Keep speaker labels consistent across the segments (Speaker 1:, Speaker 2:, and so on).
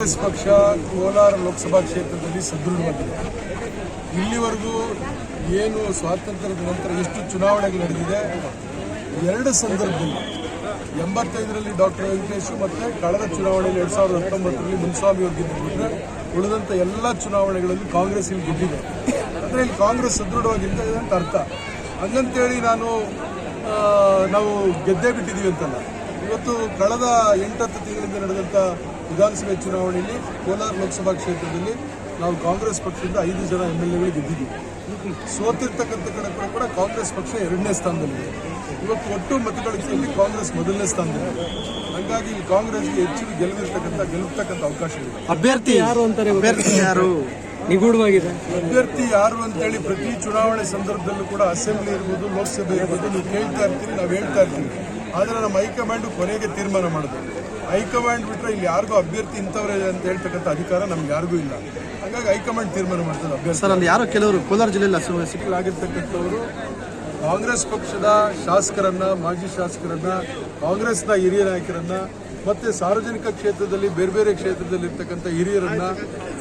Speaker 1: ಕಾಂಗ್ರೆಸ್ ಪಕ್ಷ ಕೋಲಾರ ಲೋಕಸಭಾ ಕ್ಷೇತ್ರದಲ್ಲಿ ಸದೃಢವಾಗಿದೆ. ಇಲ್ಲಿವರೆಗೂ ಏನು ಸ್ವಾತಂತ್ರ್ಯದ ನಂತರ ಎಷ್ಟು ಚುನಾವಣೆಗಳು ನಡೆದಿದೆ? ಎರಡು ಸಂದರ್ಭದಲ್ಲಿ, ಎಂಬತ್ತೈದರಲ್ಲಿ ಡಾಕ್ಟರ್ ವೆಂಕಟೇಶ್ ಮತ್ತೆ ಕಳೆದ ಚುನಾವಣೆಯಲ್ಲಿ ಎರಡ್ ಸಾವಿರದ ಹತ್ತೊಂಬತ್ತರಲ್ಲಿ ಮುನ್ಸ್ವಾಮಿ ಅವರು ಗೆದ್ದುಬಿಟ್ರೆ ಉಳಿದಂಥ ಎಲ್ಲ ಚುನಾವಣೆಗಳಲ್ಲಿ ಕಾಂಗ್ರೆಸ್ ಇಲ್ಲಿ ಗೆದ್ದಿದೆ. ಅಂದರೆ ಇಲ್ಲಿ ಕಾಂಗ್ರೆಸ್ ಸದೃಢವಾಗಿದೆ ಅಂತ ಅರ್ಥ. ಹಂಗಂತೇಳಿ ನಾನು ನಾವು ಗೆದ್ದೇ ಬಿಟ್ಟಿದ್ದೀವಿ ಅಂತಲ್ಲ. ಇವತ್ತು ಕಳೆದ ಎಂಟತ್ತು ತಿಂಗಳಿಂದ ನಡೆದಂಥ ವಿಧಾನಸಭೆ ಚುನಾವಣೆಯಲ್ಲಿ ಕೋಲಾರ ಲೋಕಸಭಾ ಕ್ಷೇತ್ರದಲ್ಲಿ ನಾವು ಕಾಂಗ್ರೆಸ್ ಪಕ್ಷದಿಂದ ಐದು ಜನ ಎಂ ಎಲ್ ಎಗಳು ಗೆದ್ದಿದ್ದೀವಿ ಸೋತಿರ್ತಕ್ಕಂಥ ಕಡೆ ಕೂಡ ಕೂಡ ಕಾಂಗ್ರೆಸ್ ಪಕ್ಷ ಎರಡನೇ ಸ್ಥಾನದಲ್ಲಿದೆ. ಇವತ್ತು ಒಟ್ಟು ಮತಗಳಿಕೆಯಲ್ಲಿ ಕಾಂಗ್ರೆಸ್ ಮೊದಲನೇ ಸ್ಥಾನದಲ್ಲಿದೆ. ಹಾಗಾಗಿ ಇಲ್ಲಿ ಕಾಂಗ್ರೆಸ್ಗೆ ಹೆಚ್ಚು ಗೆಲುವಿರ್ತಕ್ಕಂಥ ಗೆಲ್ಲತಕ್ಕಂಥ ಅವಕಾಶ ಇದೆ.
Speaker 2: ಅಭ್ಯರ್ಥಿ ಯಾರು ಅಂತಾರೆ ಅಭ್ಯರ್ಥಿ ಯಾರು? ನಿಗೂಢವಾಗಿದೆ.
Speaker 1: ಅಭ್ಯರ್ಥಿ ಯಾರು ಅಂತೇಳಿ ಪ್ರತಿ ಚುನಾವಣೆ ಸಂದರ್ಭದಲ್ಲೂ ಕೂಡ ಅಸೆಂಬ್ಲಿ ಇರ್ಬೋದು ಲೋಕಸಭೆ ಇರ್ಬೋದು ನೀವು ಕೇಳ್ತಾ ಇರ್ತೀವಿ ನಾವು ಹೇಳ್ತಾ ಇರ್ತೀವಿ. ಆದರೆ ನಮ್ಮ ಹೈಕಮಾಂಡ್ ಕೊನೆಗೆ ತೀರ್ಮಾನ ಮಾಡೋದು ಹೈಕಮಾಂಡ್ ಬಿಟ್ಟರೆ ಇಲ್ಲಿ ಯಾರಿಗೂ ಅಭ್ಯರ್ಥಿ ಇಂಥವ್ರೆ ಅಂತ ಹೇಳ್ತಕ್ಕಂಥ ಅಧಿಕಾರ ನಮ್ಗೆ ಯಾರಿಗೂ ಇಲ್ಲ. ಹಾಗಾಗಿ ಹೈಕಮಾಂಡ್ ತೀರ್ಮಾನ ಮಾಡ್ತದೆ ಅಭ್ಯರ್ಥಿ.
Speaker 2: ಸರ್ ಅಲ್ಲಿ ಯಾರೋ ಕೆಲವರು ಕೋಲಾರ ಜಿಲ್ಲೆಯಲ್ಲಿ ಹಸು ಸಿಕ್ಕ
Speaker 1: ಆಗಿರ್ತಕ್ಕಂಥವರು ಕಾಂಗ್ರೆಸ್ ಪಕ್ಷದ ಶಾಸಕರನ್ನ ಮಾಜಿ ಶಾಸಕರನ್ನ ಕಾಂಗ್ರೆಸ್ನ ಹಿರಿಯ ನಾಯಕರನ್ನ ಮತ್ತೆ ಸಾರ್ವಜನಿಕ ಕ್ಷೇತ್ರದಲ್ಲಿ ಬೇರೆ ಬೇರೆ ಕ್ಷೇತ್ರದಲ್ಲಿ ಇರ್ತಕ್ಕಂಥ ಹಿರಿಯರನ್ನ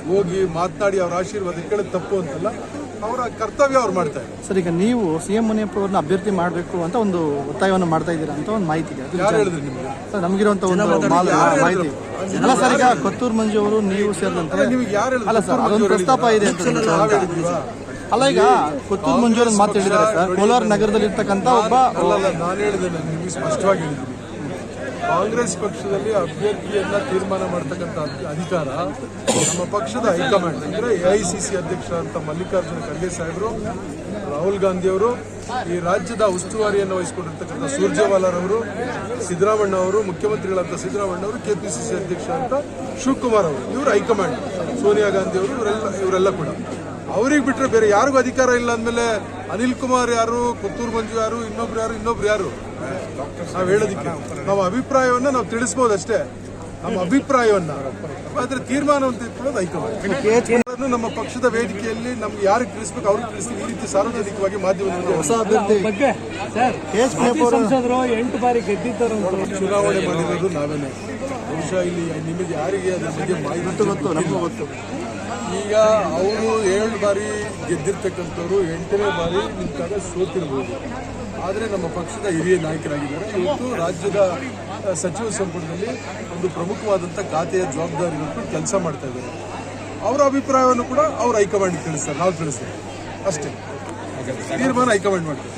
Speaker 1: ಹೋಗಿ ಮಾತನಾಡಿ ಅವರ ಆಶೀರ್ವಾದ ಕೇಳೋದು ತಪ್ಪು ಅಂತಲ್ಲ ಅವರ ಕರ್ತವ್ಯ ಅವ್ರು ಮಾಡ್ತಾ ಇದ್ದಾರೆ.
Speaker 2: ಸರ್ ಈಗ ನೀವು ಸಿ ಎಂ ಮುನಿಯಪ್ಪ ಅವ್ರನ್ನ ಅಭ್ಯರ್ಥಿ ಮಾಡಬೇಕು ಅಂತ ಒಂದು ಒತ್ತಾಯವನ್ನು ಮಾಡ್ತಾ ಇದ್ದೀರಾ ಅಂತ ಒಂದು ಮಾಹಿತಿ ಇದೆ. ಅದು
Speaker 1: ಯಾರು ಹೇಳಿದ್ರು ನಿಮಗೆ?
Speaker 2: ಸರ್ ನಮಗಿರುವಂತ ಒಂದು ಮಾಲ್- ಮಾಹಿತಿ. ಅಲ್ಲ ಸರ್ ಈಗ ಕೊತ್ತೂರು ಮಂಜು ಅವರು ನೀವು ಸೇರಿದಂತೆ
Speaker 1: ನಿಮಗೆ ಯಾರು
Speaker 2: ಅಲ್ಲ ಸರ್ ಅದೊಂದು ಪ್ರಸ್ತಾಪ ಇದೆ ಅಂತ ಅಲ್ಲ ಈಗ ಕೊತ್ತೂರು ಮಂಜು ಅವ್ರ ಮಾತು ಹೇಳಿದ್ದಾರೆ ಸರ್. ಕೋಲಾರ ನಗರದಲ್ಲಿ ಇರ್ತಕ್ಕಂಥ ಒಬ್ಬ
Speaker 1: ನಾನು ಹೇಳಿದ್ದೇನೆ ನಾನು ನಿಮಗೆ ಸ್ಪಷ್ಟವಾಗಿ ಹೇಳಿದ್ದೀನಿ. ಕಾಂಗ್ರೆಸ್ ಪಕ್ಷದಲ್ಲಿ ಅಭ್ಯರ್ಥಿಯನ್ನ ತೀರ್ಮಾನ ಮಾಡ್ತಕ್ಕಂಥ ಅಧಿಕಾರ ನಮ್ಮ ಪಕ್ಷದ ಹೈಕಮಾಂಡ್, ಅಂದ್ರೆ ಎಐಸಿಸಿ ಅಧ್ಯಕ್ಷ ಅಂತ ಮಲ್ಲಿಕಾರ್ಜುನ ಖರ್ಗೆ ಸಾಹೇಬರು, ರಾಹುಲ್ ಗಾಂಧಿ ಅವರು, ಈ ರಾಜ್ಯದ ಉಸ್ತುವಾರಿಯನ್ನು ವಹಿಸಿಕೊಂಡಿರ್ತಕ್ಕಂಥ ಸೂರ್ಜೇವಾಲಾರವರು ಸಿದ್ದರಾಮಣ್ಣ ಅವರು ಮುಖ್ಯಮಂತ್ರಿಗಳಂತ ಸಿದ್ದರಾಮಣ್ಣ ಅವರು, ಕೆಪಿಸಿಸಿ ಅಧ್ಯಕ್ಷ ಅಂತ ಶಿವಕುಮಾರ್ ಅವರು, ಇವರು ಹೈಕಮಾಂಡ್, ಸೋನಿಯಾ ಗಾಂಧಿ ಅವರು, ಇವರೆಲ್ಲ ಇವರೆಲ್ಲ ಕೂಡ. ಅವ್ರಿಗೆ ಬಿಟ್ಟರೆ ಬೇರೆ ಯಾರಿಗೂ ಅಧಿಕಾರ ಇಲ್ಲ ಅಂದಮೇಲೆ ಅನಿಲ್ ಕುಮಾರ್ ಯಾರು, ಪುತ್ತೂರು ಮಂಜು ಯಾರು, ಇನ್ನೊಬ್ರು ಯಾರು ಇನ್ನೊಬ್ರು ಯಾರು? ನಾವು ಹೇಳೋದಕ್ಕೆ ನಾವು ಅಭಿಪ್ರಾಯವನ್ನ ನಾವು ತಿಳಿಸ್ಬೋದಷ್ಟೇ. ನಮ್ಮ ಅಭಿಪ್ರಾಯವನ್ನ. ಆದ್ರೆ ತೀರ್ಮಾನವನ್ನು ತೆಗೆದುಕೊಳ್ಳೋದು ಹೈಕಮಾಂಡ್. ಅದನ್ನು ನಮ್ಮ ಪಕ್ಷದ ವೇದಿಕೆಯಲ್ಲಿ ನಮ್ಗೆ ಯಾರಿಗೆ ತಿಳಿಸ್ಬೇಕು ಅವ್ರಿಗೆ ತಿಳಿಸ್ತೀವಿ. ಈ ರೀತಿ ಸಾರ್ವಜನಿಕವಾಗಿ ಮಾಧ್ಯಮದಲ್ಲಿ
Speaker 2: ಹೊಸ ಅಭ್ಯರ್ಥಿ.
Speaker 3: ಬಗ್ಗೆ ಸಂಸದರು ಎಂಟು ಬಾರಿ ಗೆದ್ದಿದ್ದರು
Speaker 1: ಚುನಾವಣೆ ಮಾಡಿರೋದು ನಾವೇನೆ. ಬಹುಶಃ ಇಲ್ಲಿ ನಿಮಗೆ ಯಾರಿಗೆ ಅದ್ರ ಬಗ್ಗೆ ಮಾಹಿತಿ
Speaker 2: ಗೊತ್ತು ನಮಗೂ ಗೊತ್ತು.
Speaker 1: ಈಗ ಅವರು ಏಳು ಬಾರಿ ಗೆದ್ದಿರ್ತಕ್ಕಂಥವ್ರು ಎಂಟನೇ ಬಾರಿ ನಿಂತಾಗ ಸೋತಿರ್ಬೋದು. ಆದರೆ ನಮ್ಮ ಪಕ್ಷದ ಹಿರಿಯ ನಾಯಕರಾಗಿದ್ದಾರೆ. ಇವತ್ತು ರಾಜ್ಯದ ಸಚಿವ ಸಂಪುಟದಲ್ಲಿ ಒಂದು ಪ್ರಮುಖವಾದಂಥ ಖಾತೆಯ ಜವಾಬ್ದಾರಿಗಳನ್ನು ಕೆಲಸ ಮಾಡ್ತಾ ಇದ್ದಾರೆ. ಅವರ ಅಭಿಪ್ರಾಯವನ್ನು ಕೂಡ ಅವ್ರು ಹೈಕಮಾಂಡ್ ತಿಳಿಸ್ತಾರೆ. ನಾವು ತಿಳಿಸ್ತೇವೆ. ಅಷ್ಟೇ. ತೀರ್ಮಾನ ಹೈಕಮಾಂಡ್ ಮಾಡ್ತಾರೆ